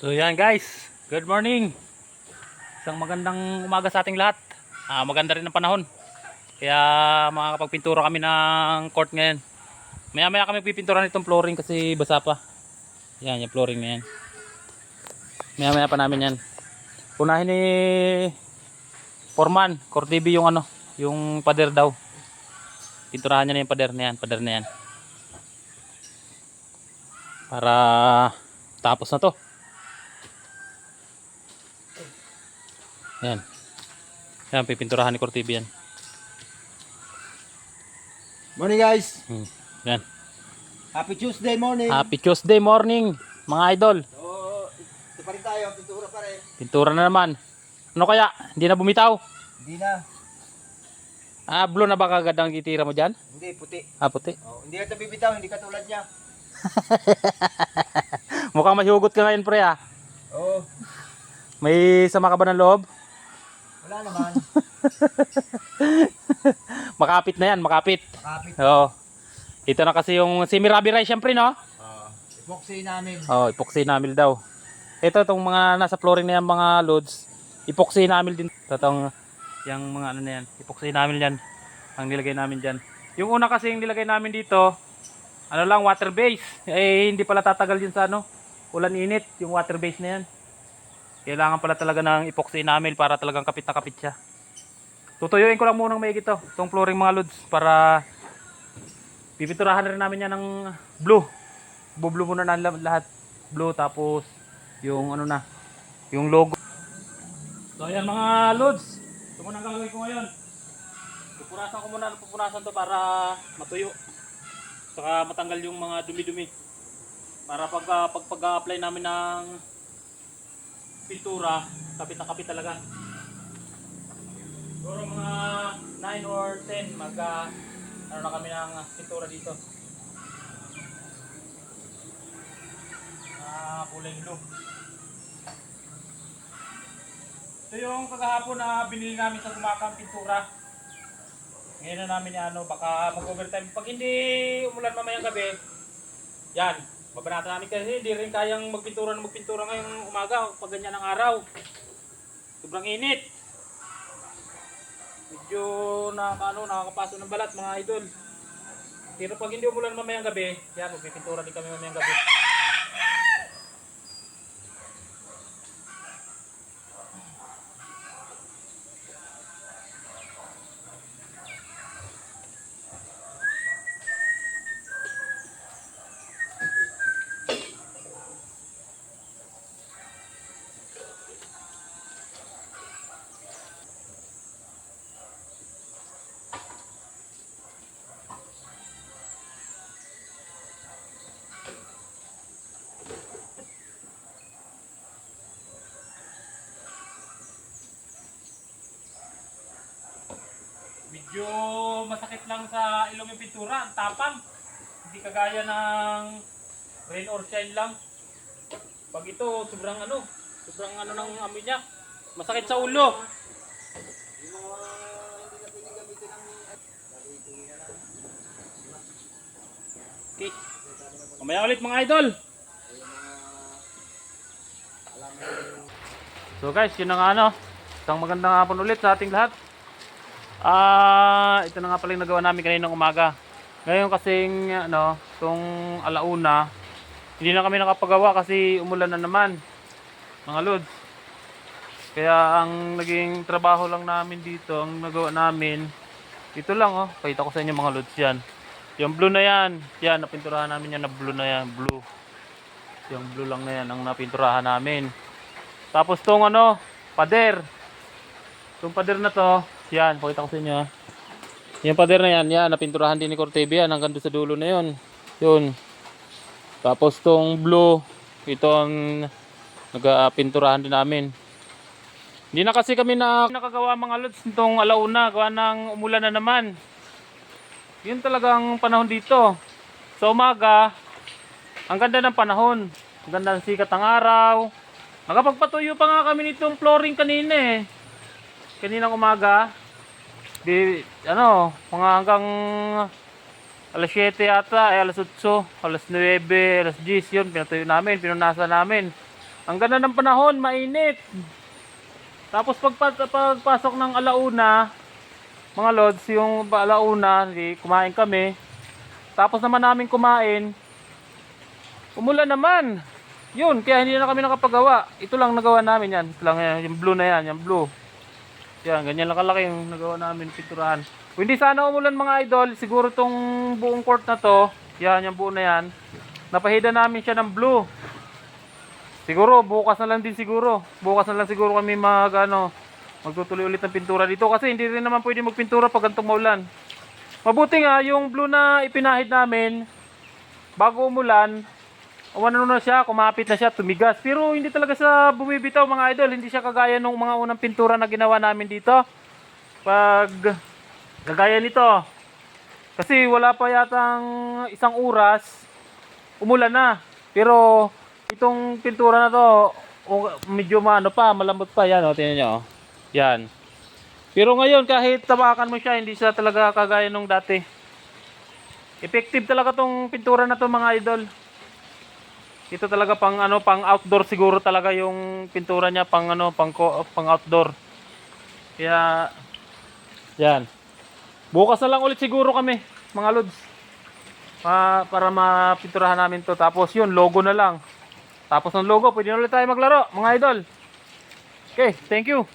So yan guys, good morning. Isang magandang umaga sa ating lahat. Ah, maganda rin ang panahon. Kaya makakapagpintura kami ng court ngayon. Maya maya kami pipintura nitong flooring kasi basa pa. Yan, yung flooring na yan. Maya maya pa namin yan. Unahin ni Foreman, Core TV yung ano, yung pader daw. Pinturahan niya na yung pader na yan, pader na yan. Para tapos na to. Yan. Yan, pipinturahan ni Cortibi yan. Morning guys. Hmm. Yan. Happy Tuesday morning. Happy Tuesday morning, mga idol. So, ito pa rin tayo, pintura pa rin. Pintura na naman. Ano kaya? Hindi na bumitaw? Hindi na. Ah, blue na ba kagad ang itira mo dyan? Hindi, puti. Ah, puti. Oh, hindi na bibitaw, hindi katulad niya. Mukhang mahihugot ka ngayon, pre, ah. Oo. May sama ka ba ng loob? Wala naman. Makapit na yan, makapit. Makapit. Oo. Ito na kasi yung si Mirabi Rice, syempre, no? Uh, epoxy namin. Oh, epoxy namil daw. Ito itong mga nasa flooring na yan, mga loads. Epoxy namil din. Tatong yung mga ano na yan. Epoxy namil yan. Ang nilagay namin dyan. Yung una kasi yung nilagay namin dito, ano lang, water base. Eh, hindi pala tatagal yun sa ano. Ulan init, yung water base na yan. Kailangan pala talaga ng epoxy namil para talagang kapit na kapit siya. Tutuyuin ko lang munang may ito. Itong flooring mga loads para pipinturahan na rin namin yan ng blue. Blue muna na la- lahat. Blue tapos yung ano na yung logo. So ayan mga loads ito muna ang gagawin ko ngayon. Pupunasan ko muna pupunasan to para matuyo. Saka matanggal yung mga dumi-dumi. Para pag ah, pag pag-apply namin ng pintura kapit na kapit talaga siguro mga 9 or 10 mag ah, ano na kami ng pintura dito na kulay blue. Ito yung kagahapon na binili namin sa gumakang pintura. Ngayon na namin ano, baka mag-overtime. Pag hindi umulan mamayang gabi, yan, babanata namin kasi hindi rin kayang magpintura na magpintura ngayong umaga pag ganyan ang araw. Sobrang init. Medyo na ano, nakakapaso ng balat mga idol. Pero pag hindi umulan mamayang gabi, yan, magpipintura din kami mamayang gabi. Medyo masakit lang sa ilong yung pintura, ang tapang. Hindi kagaya ng rain or shine lang. Pag ito, sobrang ano, sobrang ano ng amoy niya. Masakit sa ulo. Okay. Mamaya ulit mga idol. So guys, yun na nga ano. Isang magandang hapon ulit sa ating lahat. Ah, ito na nga pala yung nagawa namin kaninang umaga. Ngayon kasing ano, tong alauna, hindi na kami nakapagawa kasi umulan na naman. Mga lods. Kaya ang naging trabaho lang namin dito, ang nagawa namin, ito lang oh, pakita ko sa inyo mga lods yan. Yung blue na yan, yan, napinturahan namin yan na blue na yan, blue. Yung blue lang na yan, ang napinturahan namin. Tapos tong ano, pader. Tong pader na to, yan, pakita ko sa inyo. ah. Yung pader na yan, yan, napinturahan din ni Cortevia hanggang doon sa dulo na yun. Yun. Tapos tong blue, ito ang nagpinturahan din namin. Hindi na kasi kami na nakagawa mga lods nitong alauna, gawa ng umulan na naman. Yun talagang panahon dito. Sa umaga, ang ganda ng panahon. Ang ganda ng sikat ng araw. Nakapagpatuyo pa nga kami nitong flooring kanina eh. Kaninang umaga. Di, ano, mga hanggang alas 7 yata, eh, alas 8, alas 9, alas 10 yun, pinatuyo namin, pinunasa namin. Ang ganda ng panahon, mainit. Tapos pag pagpasok ng alauna, mga lods, yung alauna, di, kumain kami. Tapos naman namin kumain, umulan naman. Yun, kaya hindi na kami nakapagawa. Ito lang nagawa namin yan. Ito lang yan, yung blue na yan, yung blue. Yan, ganyan lang kalaki yung nagawa namin, pinturahan. Kung hindi sana umulan mga idol, siguro tong buong court na to, yan, yung buo na yan, napahida namin siya ng blue. Siguro, bukas na lang din siguro. Bukas na lang siguro kami mag, ano, magtutuloy ulit ng pintura dito kasi hindi rin naman pwede magpintura pag gantong maulan. Mabuti nga, yung blue na ipinahid namin, bago umulan, umano na siya, kumapit na siya, tumigas. Pero hindi talaga sa bumibitaw mga idol, hindi siya kagaya nung mga unang pintura na ginawa namin dito. Pag kagaya nito. Kasi wala pa yatang isang oras, umulan na. Pero itong pintura na to, o- medyo maano pa, malambot pa yan, oh, tingnan nyo. oh. Yan. Pero ngayon kahit tabakan mo siya, hindi siya talaga kagaya nung dati. Effective talaga tong pintura na to mga idol. Ito talaga pang ano, pang outdoor siguro talaga yung pintura niya pang ano, pang pang outdoor. Kaya yan. Bukas na lang ulit siguro kami, mga lods. Pa, para mapinturahan namin to. Tapos yun, logo na lang. Tapos ng logo, pwede na ulit tayo maglaro, mga idol. Okay, thank you.